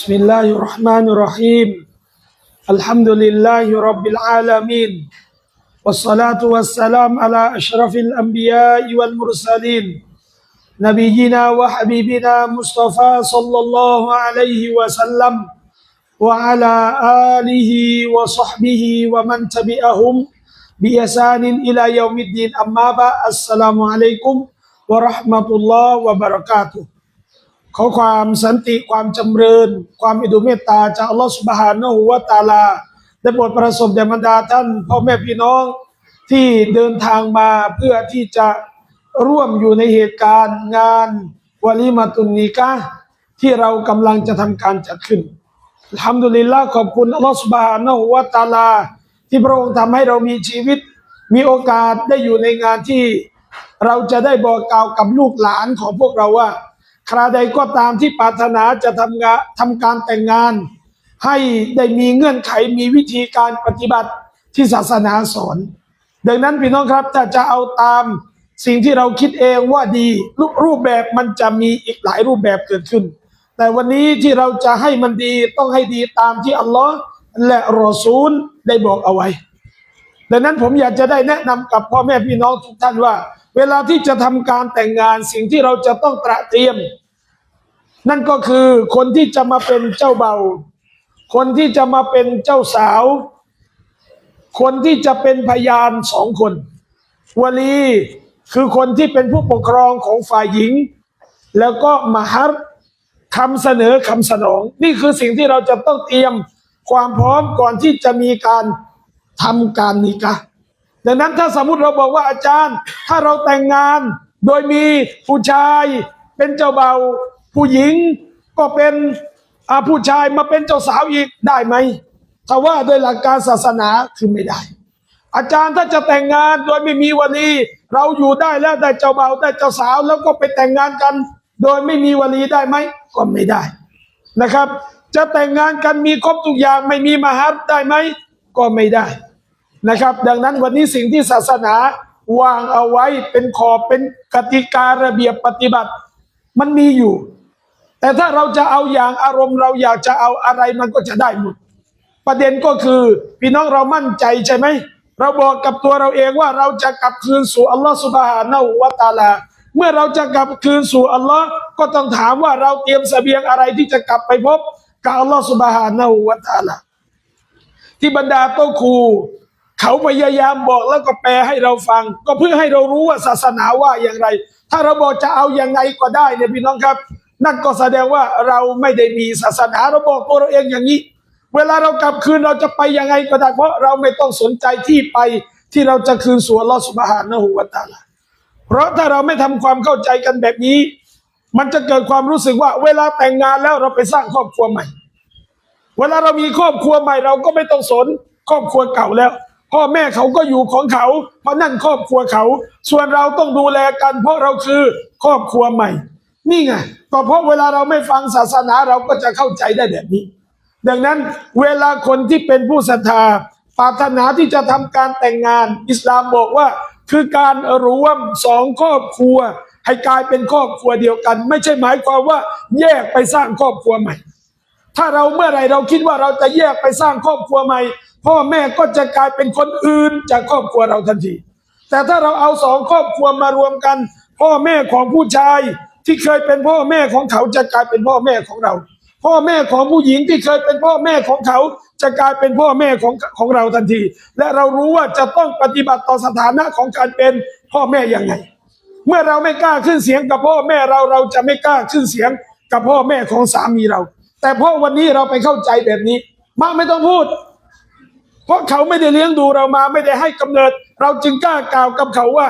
بسم الله الرحمن الرحيم. الحمد لله رب العالمين. والصلاة والسلام على أشرف الأنبياء والمرسلين. نبينا وحبيبنا مصطفى صلى الله عليه وسلم وعلى آله وصحبه ومن تبعهم بإحسان إلى يوم الدين. أما بعد السلام عليكم ورحمة الله وبركاته. ขอความสันติความจำเริญ ความอิดุเมตตาจากอัลลอฮฺสุบฮานะฮูวะตาลา ได้โปรดประสบแด่บรรดาท่านพ่อแม่พี่น้องที่เดินทางมาเพื่อที่จะร่วมอยู่ในเหตุการณ์งานวะลีมาตุนนีกะที่เรากำลังจะทำการจัดขึ้นอัลฮัมดุลิลละขอบคุณอัลลอฮฺสุบฮานะฮูวะตาลา ที่พระองค์ทำให้เรามีชีวิต มีโอกาสได้อยู่ในงานที่เราจะได้บอกกล่าวกับลูกหลานของพวกเราว่า ครใดก็ตามที่ปรารถนาจะทำงานทำการแต่งงาน ให้ได้มีเงื่อนไขมีวิธีการปฏิบัติที่ศาสนาสอน ดังนั้นพี่น้องครับถ้าจะเอาตามสิ่งที่เราคิดเองว่าดีรูปรูปแบบมันจะมีอีกหลายรูปแบบเกิดขึ้น แต่วันนี้ที่เราจะให้มันดีต้องให้ดีตามที่อัลลอฮ์และรอซูลได้บอกเอาไว้ ดังนั้นผมอยากจะได้แนะนำกับพ่อแม่พี่น้องทุกท่านว่า เวลาที่จะทำการแต่งงานสิ่งที่เราจะต้องตระเตรียม นั่นก็คือคนที่จะมาเป็นเจ้าเบา คนที่จะมาเป็นเจ้าสาว คนที่จะเป็นพยานสองคนวลีคือคนที่เป็นผู้ปกครองของฝ่ายหญิง แล้วก็มหัรคำเสนอคำสนอง นี่คือสิ่งที่เราจะต้องเตรียมความพร้อมก่อนที่จะมีการทำการนิกะห์ ดังนั้นถ้าสมมติเราบอกว่าอาจารย์ ถ้าเราแต่งงานโดยมีผู้ชายเป็นเจ้าเบาผู้หญิงก็เป็นผู้ชายมาเป็นเจ้าสาวอีกได้ไหมถ้าว่าโดยหลักการศาสนาคือไม่ได้ อาจารย์ถ้าจะแต่งงานโดยไม่มีวันนี้ เราอยู่ได้แล้วได้เจ้าเบาได้เจ้าสาวแล้วก็ไปแต่งงานกัน โดยไม่มีวลีได้ไหมก็ไม่ได้นะครับ จะแต่งงานกันมีครบทุกอย่างไม่มีมหัศได้ไหมก็ไม่ได้ นะครับ ดังนั้นวันนี้สิ่งที่ศาสนาวางเอาไว้เป็นขอบเป็นกติการะเบียบปฏิบัติ มันมีอยู่ แต่ถ้าเราจะเอาอย่างอารมณ์เราอยากจะเอาอะไรมันก็จะได้หมดประเด็นก็คือพี่น้องเรามั่นใจใช่ไหมเราบอกกับตัวเราเองว่าเราจะกลับคืนสู่อัลลอฮฺสุบฮานะฮูวะตาลาเมื่อเราจะกลับคืนสู่อัลลอฮ์ก็ต้องถามว่าเราเตรียมเสบียงอะไรที่จะกลับไปพบกับอัลลอฮฺสุบฮานะฮูวะตาลาที่บรรดาโตครู เขาพยายามบอกแล้วก็แปลให้เราฟัง ก็เพื่อให้เรารู้ว่าศาสนาว่าอย่างไร ถ้าเราบอกจะเอาอย่างไงก็ได้เนี่ยพี่น้องครับ นั่นก็แสดงว่าเราไม่ได้มีศาสนาเราบอกตัวเราเองอย่างนี้ เวลาเรากลับคืนเราจะไปยังไงก็ได้เพราะเราไม่ต้องสนใจที่ไปที่เราจะคืนสู่ลอสุบฮานะฮูวะตาลาเพราะถ้าเราไม่ทำความเข้าใจกันแบบนี้ มันจะเกิดความรู้สึกว่า เวลาแต่งงานแล้วเราไปสร้างครอบครัวใหม่ เวลาเรามีครอบครัวใหม่เราก็ไม่ต้องสนครอบครัวเก่าแล้ว พ่อแม่เขาก็อยู่ของเขาเพราะนั่นครอบครัวเขา ส่วนเราต้องดูแลกัน เพราะเราคือครอบครัวใหม่ นี่ไงก็เพราะเวลาเราไม่ฟังศาสนาเราก็จะเข้าใจได้แบบนี้ ดังนั้นเวลาคนที่เป็นผู้ศรัทธาปรารถนาที่จะทำการแต่งงาน อิสลามบอกว่า คือการรวมสองครอบครัว ให้กลายเป็นครอบครัวเดียวกัน ไม่ใช่หมายความว่าแยกไปสร้างครอบครัวใหม่ ถ้าเราเมื่อไหร่เราคิดว่าเราจะแยกไปสร้างครอบครัวใหม่ พ่อแม่ก็จะกลายเป็นคนอื่นจากครอบครัวเราทันที แต่ถ้าเราเอาสองครอบครัวมารวมกัน พ่อแม่ของผู้ชายที่เคยเป็นพ่อแม่ของเขาจะกลายเป็นพ่อแม่ของเรา พ่อแม่ของผู้หญิงที่เคยเป็นพ่อแม่ของเขา จะกลายเป็นพ่อแม่ของของเราทันที และเรารู้ว่าจะต้องปฏิบัติต่อสถานะของการเป็นพ่อแม่อย่างไง เมื่อเราไม่กล้าขึ้นเสียงกับพ่อแม่เราเราจะไม่กล้าขึ้นเสียงกับพ่อแม่ของสามีเรา แต่พราะวันนี้เราไปเข้าใจแบบนี้ มาไม่ต้องพูด เพราะเขาไม่ได้เลี้ยงดูเรามาไม่ได้ให้กำเนิด เราจึงกล้ากล่าวกับเขาว่า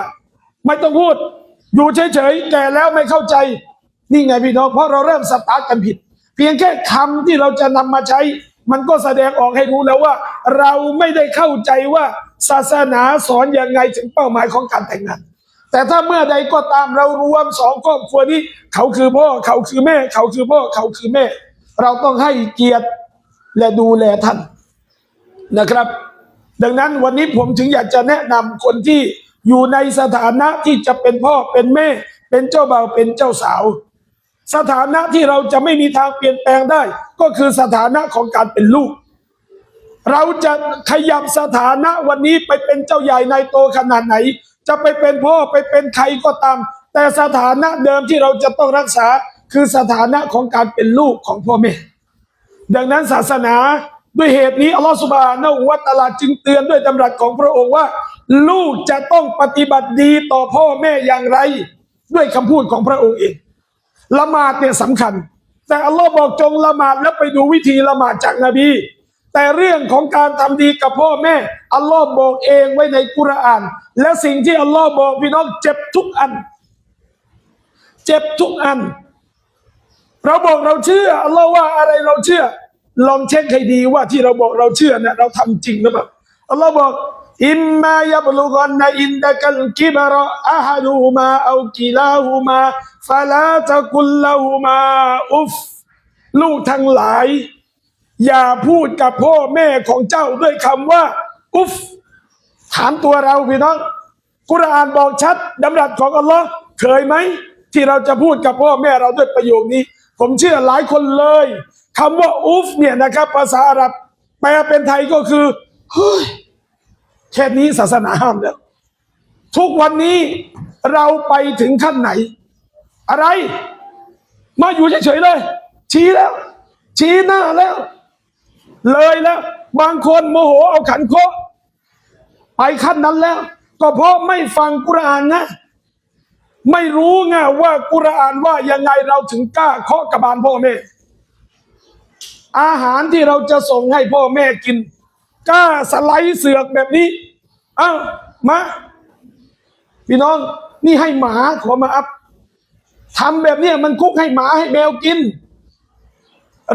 ไม่ต้องพูด อยู่เฉยๆแก่แล้วไม่เข้าใจ นี่ไงพี่น้องเพราะเราเริ่มสตาร์ทกันผิด เพียงแค่คำที่เราจะนำมาใช้ มันก็แสดงออกให้รู้แล้วว่า เราไม่ได้เข้าใจว่าศาสนาสอนอยังไงถึงเป้าหมายของการแต่งงานแต่ถ้าเมื่อใดก็ตามเรารวมสองครอบครัวนี้ เขาคือพ่อเขาคือแม่ เขาคือพ่อเขาคือแม่ เราต้องให้เกียรติและดูแลท่าน นะครับ ดังนั้นวันนี้ผมถึงอยากจะแนะนำคนที่อยู่ในสถานะที่จะเป็นพ่อเป็นแม่ เป็นเจ้าบ่าวเป็นเจ้าสาว สถานะที่เราจะไม่มีทางเปลี่ยนแปลงได้ ก็คือสถานะของการเป็นลูก เราจะขยับสถานะวันนี้ไปเป็นเจ้าใหญ่ในโตขนาดไหน จะไปเป็นพ่อไปเป็นใครก็ตาม แต่สถานะเดิมที่เราจะต้องรักษาคือสถานะของการเป็นลูกของพ่อแม่ ดังนั้นศาสนา ด้วยเหตุนี้อัลลอฮฺสุบานะวะตะอาลาจึงเตือนด้วยดำรัสของพระองค์ว่า ลูกจะต้องปฏิบัติดีต่อพ่อแม่อย่างไร ด้วยคำพูดของพระองค์เองละหมาดเนี่ยสำคัญ แต่อัลลอฮ์บอกจงละหมาดแล้วไปดูวิธีละหมาดจากนบี แต่เรื่องของการทำดีกับพ่อแม่อัลลอฮ์บอกเองไว้ในกุรอาน และสิ่งที่อัลลอฮ์บอกพี่น้องเจ็บทุกอัน เจ็บทุกอัน เราบอกเราเชื่ออัลลอฮ์ว่าอะไรเราเชื่อ ลองเช็คให้ดีว่าที่เราบอกเราเชื่อเนี่ยเราทำจริงหรือเปล่าอัลลอฮ์บอกอิมมายบลุกันนอินดะกัลกิบรออะฮัดูมาเอากิลาหูมาฟะลาตะกุลลาหูมาอุฟลูกทั้งหลาย อย่าพูดกับพ่อแม่ของเจ้าด้วยคำว่า อุฟถามตัวเราพี่น้องกุรอานบอกชัดดำรัสของอัลลอฮ์เคยไหม ที่เราจะพูดกับพ่อแม่เราด้วยประโยคนี้ ผมเชื่อหลายคนเลย คำว่าอุฟเนี่ยนะครับ ภาษาอาหรับ แปลเป็นไทยก็คือเฮ้ยแค่นี้ศาสนาห้ามแล้ว ทุกวันนี้เราไปถึงขั้นไหน อะไร มาอยู่เฉยๆเลย ชี้แล้ว ชี้หน้าแล้ว เลยแล้ว บางคนโมโหเอาขันโคไปขั้นนั้นแล้ว ก็เพราะไม่ฟังกุรานนะไม่รู้ไงว่ากุรานว่ายังไงเราถึงกล้าเคาะกระบาลพ่อแม่ อาหารที่เราจะส่งให้พ่อแม่กินกล้าสไลด์เสือกแบบนี้ เอ้ามาพี่น้องนี่ให้หมาขอมาอัพทำแบบนี้มันคุกให้หมาให้แมวกิน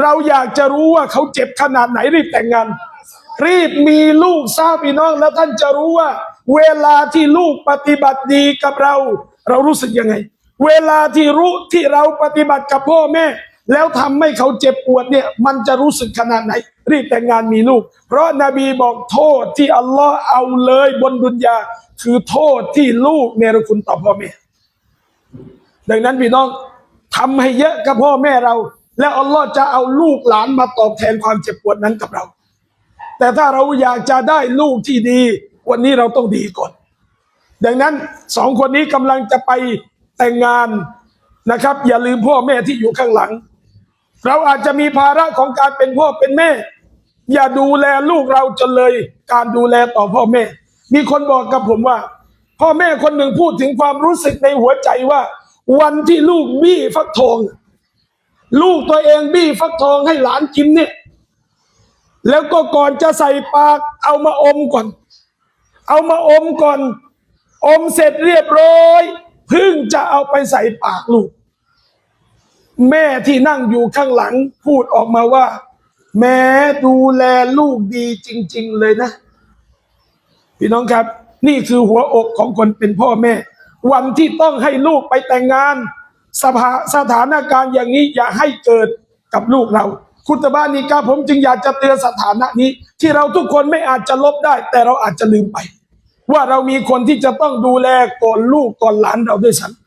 เราอยากจะรู้ว่าเขาเจ็บขนาดไหนรีบแต่งงาน รีบมีลูกทราบพี่น้องแล้วท่านจะรู้ว่า เวลาที่ลูกปฏิบัติดีกับเรา เรารู้สึกยังไง เวลาที่รู้ที่เราปฏิบัติกับพ่อแม่ แล้วทำให้เขาเจ็บปวดเนี่ยมันจะรู้สึกขนาดไหน รีบแต่งงานมีลูก เพราะนบีบอกโทษที่อัลลอฮ์เอาเลยบนดุนยา คือโทษที่ลูกเนรคุณต่อพ่อแม่ดังนั้นพี่น้องทำให้เยอะกับพ่อแม่เรา แล้วอัลลอฮ์จะเอาลูกหลานมาตอบแทนความเจ็บปวดนั้นกับเรา แต่ถ้าเราอยากจะได้ลูกที่ดี วันนี้เราต้องดีก่อน ดังนั้นสองคนนี้กำลังจะไปแต่งงานนะครับ อย่าลืมพ่อแม่ที่อยู่ข้างหลัง เราอาจจะมีภาระของการเป็นพ่อเป็นแม่ อย่าดูแลลูกเราจนเลย การดูแลต่อพ่อแม่ มีคนบอกกับผมว่า พ่อแม่คนหนึ่งพูดถึงความรู้สึกในหัวใจว่า วันที่ลูกบี้ฟักทอง ลูกตัวเองบี้ฟักทองให้หลานกินเนี่ย แล้วก็ก่อนจะใส่ปากเอามาอมก่อน เอามาอมก่อน อมเสร็จเรียบร้อยเพิ่งจะเอาไปใส่ปากลูก แม่ที่นั่งอยู่ข้างหลังพูดออกมาว่า แม้ดูแลลูกดีจริง ๆ เลยนะ พี่น้องครับ นี่คือหัวอกของคนเป็นพ่อแม่ วันที่ต้องให้ลูกไปแต่งงาน สภาสถานการณ์อย่างนี้อย่าให้เกิดกับลูกเราคุณตาบ้านนี้กาผมจึงอยากจะเตือนสถานะนี้ ที่เราทุกคนไม่อาจจะลบได้ แต่เราอาจจะลืมไป ว่าเรามีคนที่จะต้องดูแลก่อนลูกก่อนหลานเราด้วยซ้ำ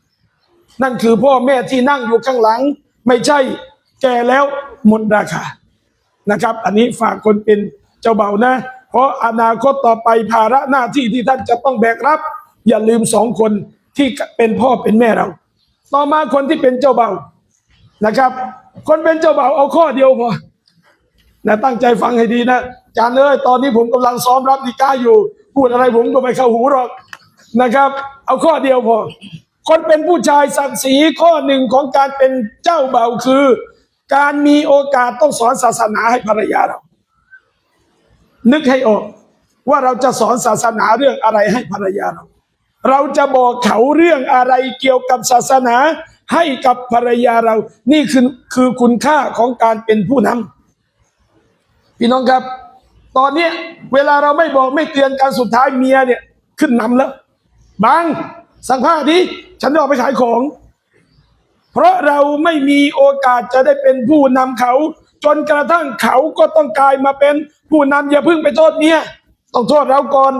นั่นคือพ่อแม่ที่นั่งอยู่ข้างหลัง ไม่ใช่แก่แล้วหมดราคานะครับ อันนี้ฝากคนเป็นเจ้าเบ่านะ เพราะอนาคตต่อไปภาระหน้าที่ที่ท่านจะต้องแบกรับ อย่าลืมสองคนที่เป็นพ่อเป็นแม่เรา ต่อมาคนที่เป็นเจ้าเบ่านะครับ คนเป็นเจ้าเบ่าเอาข้อเดียวพอนะตั้งใจฟังให้ดีนะจานเอ้ยตอนนี้ผมกำลังซ้อมรับดีก้าอยู่ พูดอะไรผมก็ไม่เข้าหูหรอกนะครับ เอาข้อเดียวพอ คนเป็นผู้ชายศักดิ์ศรีข้อหนึ่งของการเป็นเจ้าเบ่าวคือ การมีโอกาสต้องสอนศาสนาให้ภรรยาเรา นึกให้ออกว่าเราจะสอนศาสนาเรื่องอะไรให้ภรรยาเรา เราจะบอกเขาเรื่องอะไรเกี่ยวกับศาสนาให้กับภรรยาเรา นี่คือคือคุณค่าของการเป็นผู้นำพี่น้องครับ ตอนนี้เวลาเราไม่บอกไม่เตือนการสุดท้ายเมียเนี่ยขึ้นนำแล้วบาง สังผ้าดิฉันจะออกไปขายของ เพราะเราไม่มีโอกาสจะได้เป็นผู้นำเขา จนกระทั่งเขาก็ต้องกลายมาเป็นผู้นำอย่าเพิ่งไปโทษเมียต้องโทษเราก่อน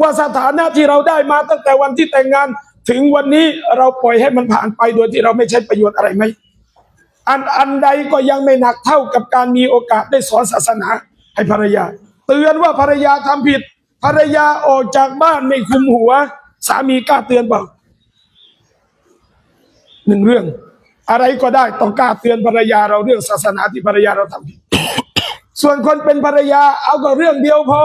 ว่าสถานะที่เราได้มาตั้งแต่วันที่แต่งงาน ถึงวันนี้เราปล่อยให้มันผ่านไปโดยที่เราไม่ใช้ประโยชน์อะไรไหมอันอันใดก็ยังไม่หนักเท่ากับการมีโอกาสได้สอนศาสนาให้ภรรยา เตือนว่าภรรยาทำผิด ภรรยาออกจากบ้านไม่คุมหัว สามีกล้าเตือนเปล่าหนึ่งเรื่อง อะไรก็ได้ต้องกล้าเตือนภรรยาเราเรื่องศาสนาที่ภรรยาเราทำผิดส่วนคนเป็นภรรยาเอาก็เรื่องเดียวพอ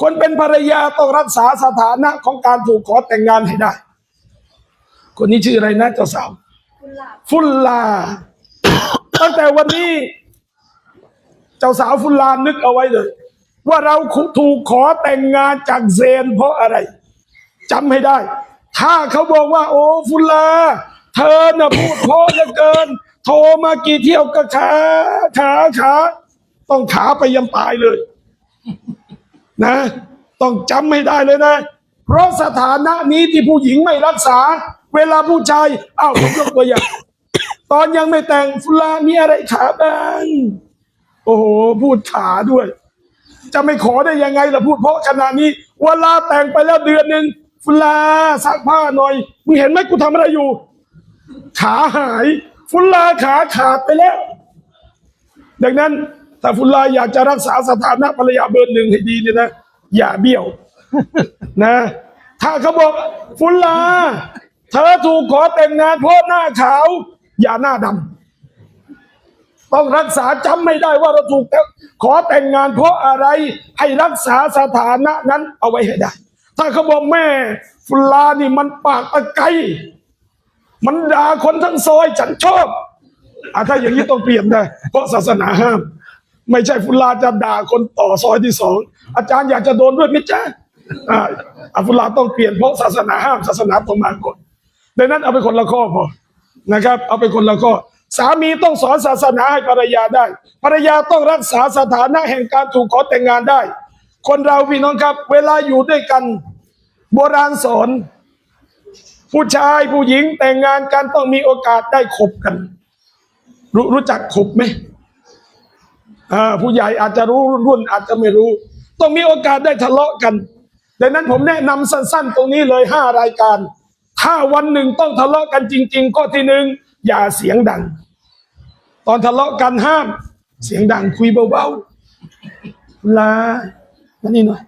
คนเป็นภรรยาต้องรักษาสถานะของการถูกขอแต่งงานให้ได้ คนนี้ชื่ออะไรนะเจ้าสาว ฟุลลา ตั้งแต่วันนี้ เจ้าสาวฟุลลานึกเอาไว้เลย ว่าเราถูกขอแต่งงานจากเซนเพราะอะไรจำให้ได้ ถ้าเขาบอกว่า โอ้ฟุลา เธอน่ะพูดเพราะเหลือเกิน โทรมากี่เที่ยวก็ขาขาขาต้องขาไปยันตายเลย นะ ต้องจำให้ได้เลยนะ เพราะสถานะนี้ที่ผู้หญิงไม่รักษา เวลาผู้ชายอ้าวผมยกตัวอย่างตอนยังไม่แต่งฟุลามีอะไรขาบ้างโอ้โห พูดขาด้วย จะไม่ขอได้ยังไงล่ะพูดเพราะขนาดนี้ เวลาแต่งไปแล้วเดือนหนึ่งฟุลาซักผ้าหน่อยมึงเห็นไหมกูทำอะไรอยู่ ขาหาย ฟุลาขาขาดไปแล้ว ดังนั้นถ้าฟุลลาอยากจะรักษาสถานะภรรยาเบอร์หนึ่งให้ดีเนี่ยนะ อย่าเบี้ยว นะ ถ้าเขาบอกฟุลลาเธอถูกขอแต่งงานเพราะหน้าขาว อย่าหน้าดำ ต้องรักษาจำไม่ได้ว่าเราถูกขอแต่งงานเพราะอะไรให้รักษาสถานะนั้นเอาไว้ให้ได้ ถ้าเขาบอกแม่ฟุลลานี่มันปากตะไกมันด่าคนทั้งซอยฉันชอบอะถ้าอย่างนี้ต้องเปลี่ยนได้เพราะศาสนาห้าม ไม่ใช่ฟุลาจะด่าคนต่อซอยที่สองอาจารย์อยากจะโดนด้วยไหมจ๊ะอ่าอะฟุลาต้องเปลี่ยนเพราะศาสนาห้ามศาสนาต้องมาก่อนดังนั้นเอาไปคนละข้อพอนะครับ เอาไปคนละข้อ สามีต้องสอนศาสนาให้ภรรยาได้ ภรรยาต้องรักษาสถานะแห่งการถูกขอแต่งงานได้ คนเราพี่น้องครับ เวลาอยู่ด้วยกัน โบราณสอน ผู้ชายผู้หญิงแต่งงานกันต้องมีโอกาสได้คบกัน รู้รู้จักคบไหมผู้ใหญ่อาจจะรู้รุ่นอาจจะไม่รู้ ต้องมีโอกาสได้ทะเลาะกันดังนั้นผมแนะนำสั้น ๆ ตรงนี้เลยห้ารายการ ถ้าวันหนึ่งต้องทะเลาะกันจริง ๆ ข้อที่หนึ่ง อย่าเสียงดัง ตอนทะเลาะกันห้าม เสียงดังคุยเบาๆลามานี่หน่อย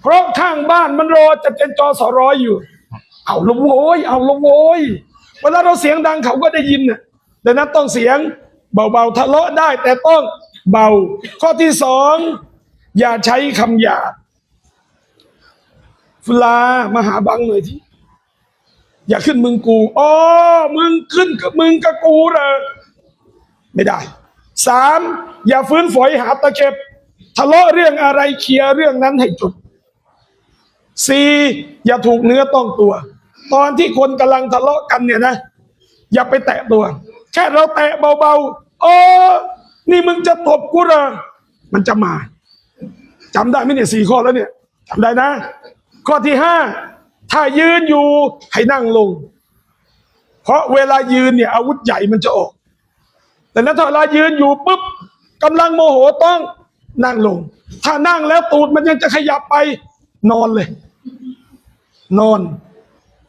เพราะข้างบ้านมันรอจะเป็นจอสอร้อยอยู่ เอาลงโวยเอาลงโวยเวลาเราเสียงดังเขาก็ได้ยินน่ะดังนั้นต้องเสียงเบาๆทะเลาะได้ แต่ต้องเบา ข้อที่สองอย่าใช้คำหยาบฟลามาหาบังหน่อยที่ อย่าขึ้นมึงกูอ๋อมึงขึ้นกับมึงกับกูเหรอไม่ได้สามอย่าฟื้นฝอยหาตะเข็บทะเลาะเรื่องอะไรเคลียร์เรื่องนั้นให้จบสี่อย่าถูกเนื้อต้องตัว ตอนที่คนกำลังทะเลาะกันเนี่ยนะ อย่าไปแตะตัว แค่เราแตะเบาๆโอ้นี่มึงจะตบกูเหรอมันจะมาจำได้ไหมเนี่ยสี่ข้อแล้วเนี่ยจำได้นะ ข้อที่ห้า ถ้ายืนอยู่ให้นั่งลง เพราะเวลายืนเนี่ยอาวุธใหญ่มันจะออก แต่นั้นถ้าเวลายืนอยู่ปุ๊บกำลังโมโหต้องนั่งลง ถ้านั่งแล้วตูดมันยังจะขยับไปนอนเลย นอน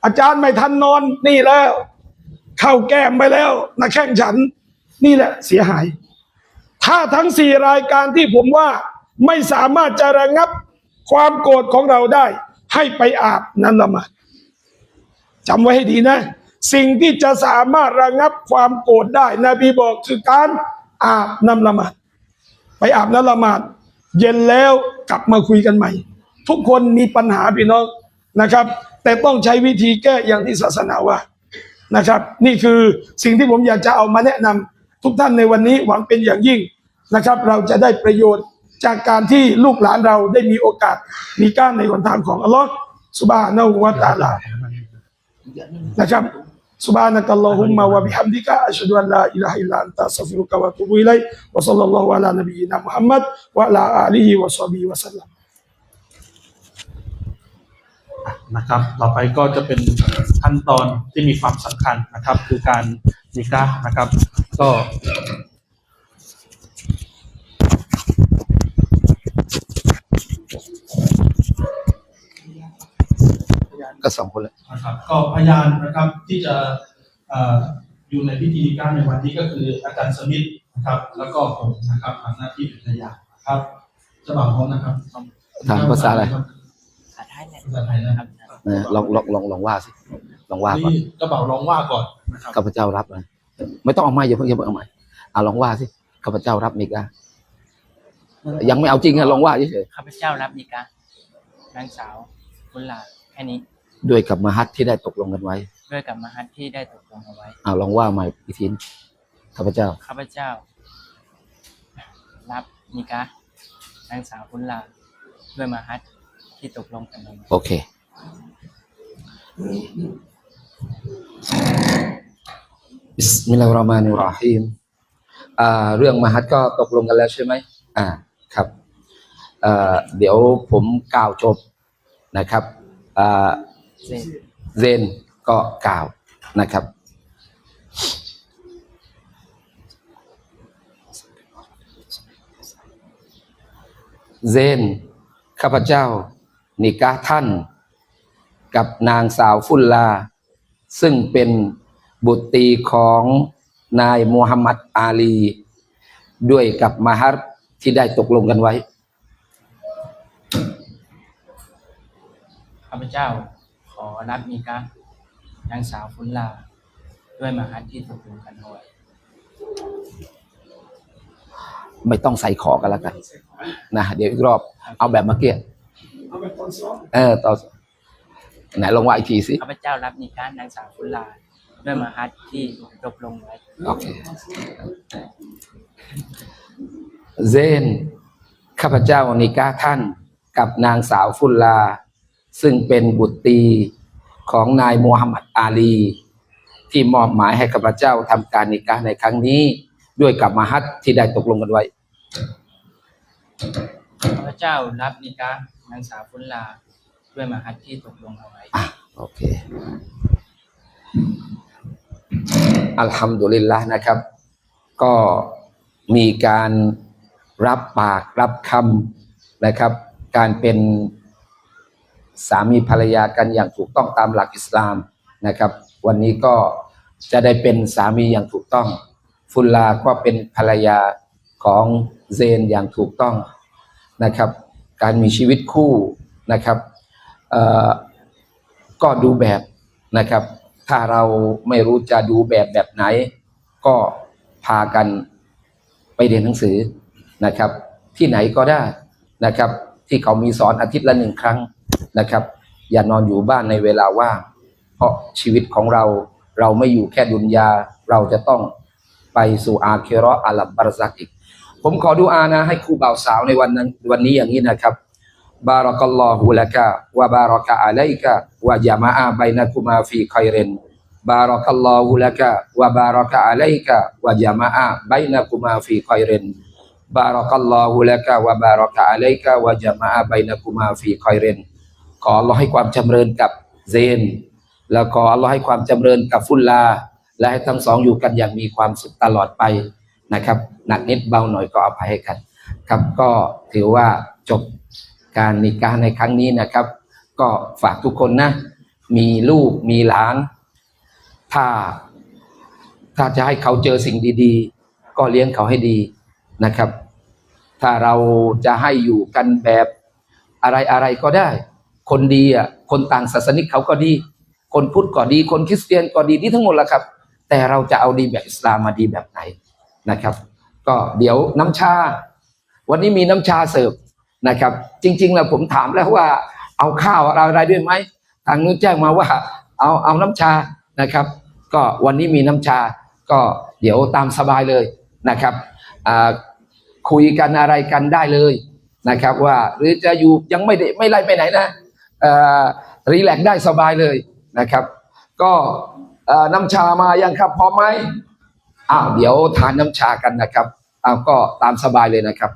อาจารย์ไม่ทันนอนนี่แล้ว เข้าแก้มไปแล้วนะแข้งฉัน นี่แหละเสียหาย ถ้าทั้งสี่รายการที่ผมว่าไม่สามารถจะระงับความโกรธของเราได้ ให้ไปอาบน้ำละหมาดจำไว้ให้ดีนะ สิ่งที่จะสามารถระงับความโกรธได้ นบีบอกคือการอาบน้ำละหมาดไปอาบน้ำละหมาด เย็นแล้วกลับมาคุยกันใหม่ ทุกคนมีปัญหาพี่น้องนะครับ แต่ต้องใช้วิธีแก้อย่างที่ศาสนาว่านะครับ นี่คือสิ่งที่ผมอยากจะเอามาแนะนำทุกท่านในวันนี้หวังเป็นอย่างยิ่งนะครับ เราจะได้ประโยชน์ จากการที่ลูกหลานเราได้มีโอกาส มีก้านในหนทางของอัลลอฮ์สุบฮานะฮูวะตะอาลานะครับ سبحانك اللهم وبحمدك أشهد أن لا إله إلا أنت أستغفرك وأتوب إليك وصلى الله على نبينا محمد وعلى آله وصحبه وسلم นะครับ ต่อไปก็จะเป็นขั้นตอนที่มีความสำคัญนะครับ คือการนิกาห์นะครับ ก็ ก็สองคนแหละนะครับก็พยานนะครับที่จะเอ่ออยู่อยู่ในพิธีการในวันนี้ก็คืออาจารย์สมิธนะครับ แล้วก็ผมนะครับทำหน้าที่เป็นพยานนะครับจะบอกพร้อมนะครับถามภาษาอะไรคบภาษาไทยเนี่ยภาษาไทยนะครับเออลองลองลองลองว่าสิลองว่าก่อนนี่กระเป๋าร้องว่าก่อนนะครับข้าพเจ้ารับนะไม่ต้องเอาไม้อย่าเพิ่งอย่าเพิ่งเอาไม้อ่าลองว่าสิข้าพเจ้ารับนิกายังไม่เอาจริงอะลองว่าเฉยข้าพเจ้ารับนิกานางสาวกุลาแค่นี้ๆ ด้วยกับมหัตที่ได้ตกลงกันไว้ ด้วยกับมหัตที่ได้ตกลงเอาไว้อ่าลองว่าใหม่อีกทีข้าพเจ้า ข้าพเจ้า รับนิกานางสาวกุลาด้วยมหัตที่ตกลงกันเอาไว้โอเค บิสมิลลาฮิรเราะห์มานิรเราะฮีมอ่า เรื่องมหัตก็ตกลงกันแล้วใช่ไหมอ่า ครับอ่าเดี๋ยวผมกล่าวจบนะครับอ่า เซนก็กล่าวนะครับ เซนข้าพเจ้า นิกาท่าน กับนางสาวฟุลลา ซึ่งเป็นบุตรีของนายมูฮัมหมัดอาลี ด้วยกับมหัรที่ได้ตกลงกันไว้ข้าพเจ้า รับนิกานางสาวกุลา ด้วยมหัตที่ตกลงกันเอาไว้ไม่ต้องใส่ขอกันแล้วกันนะเดี๋ยวอีกรอบ เอาแบบเมื่อกี้เอาไปตอนซ้อมเออต่อไหนลองว่าอีกทีสิข้าพเจ้ารับนิกานางสาวกุลา ด้วยมหัตที่ตกลงไว้โอเคเซนข้าพเจ้านิกาท่านกับนางสาวฟุลลา ซึ่งเป็นบุตรีของนายมูฮัมหมัดอาลี ที่มอบหมายให้ข้าพเจ้าทำการนิกาในครั้งนี้ ด้วยกับมหัตที่ได้ตกลงกันไว้ข้าพเจ้ารับนิกานางสาวกุลาด้วยมหัตที่ตกลงเอาไว้โอเคอัลฮัมดุลิลละนะครับ ก็มีการรับปากรับคำนะครับ การเป็น สามีภรรยากันอย่างถูกต้องตามหลักอิสลามนะครับ วันนี้ก็จะได้เป็นสามีอย่างถูกต้อง ฟุลลาก็เป็นภรรยาของเซนอย่างถูกต้องนะครับ การมีชีวิตคู่นะครับก็ดูแบบนะครับ ถ้าเราไม่รู้จะดูแบบแบบไหน ก็พากันไปเรียนหนังสือนะครับ ที่ไหนก็ได้นะครับ ที่เขามีสอนอาทิตย์ละหนึ่งครั้ง นะครับ อย่านอนอยู่บ้านในเวลาว่างเพราะชีวิตของเราเราไม่อยู่แค่ดุนยา เราจะต้องไปสู่อาเคราะห์อาลับบารซักอีก ผมขอดูอานะให้ครูบ่าวสาวในวันนั้นวันนี้อย่างนี้นะครับบารักัลลอฮุละกะวะบารักะอะลัยกะวะยะมาอะบัยนะกุมาฟีคอยรินบารักัลลอฮุละกะวะบารักะอะลัยกะวะยะมาอะบัยนะกุมาฟีคอยรินบารักัลลอฮุละกะวะบารักะอะลัยกะวะยะมาอะบัยนะกุมาฟีคอยริน ขออัลลอฮ์ให้ความจำเริญกับเซน แล้วก็อัลลอฮ์ให้ความจำเริญกับฟุลลา และให้ทั้งสองอยู่กันอย่างมีความสุขตลอดไปนะครับหนักนิดเบาหน่อยก็อภัยให้กันครับก็ถือว่าจบการนิกาในครั้งนี้นะครับ ก็ฝากทุกคนนะ มีลูกมีหลาน ถ้า ถ้าจะให้เขาเจอสิ่งดี ๆ ก็เลี้ยงเขาให้ดีนะครับ ถ้าเราจะให้อยู่กันแบบอะไรอะไรก็ได้ คนดีอะคนต่างศาสนิกเขาก็ดี คนพุทธก็ดี คนคริสเตียนก็ดีที่ทั้งหมดแหละครับ แต่เราจะเอาดีแบบอิสลามมาดีแบบไหนนะครับ ก็เดี๋ยวน้ำชา วันนี้มีน้ำชาเสิร์ฟนะครับ จริง ๆ แล้วผมถามแล้วว่า เอาข้าวอะไรอะได้วยไหมทางนู้นแจ้งมาว่า เอาเอาน้ำชานะครับ ก็วันนี้มีน้ำชา ก็เดี๋ยวตามสบายเลยนะครับคุยกันอะไรกันได้เลยนะครับ ว่าหรือจะอยู่ยังไม่ได้ไม่ไล่ไปไหนนะ รีแลกซ์ได้สบายเลยนะครับ ก็น้ำชามายังครับพร้อมไหมอ้าวเดี๋ยวทานน้ำชากันนะครับอ้าวก็ตามสบายเลยนะครับ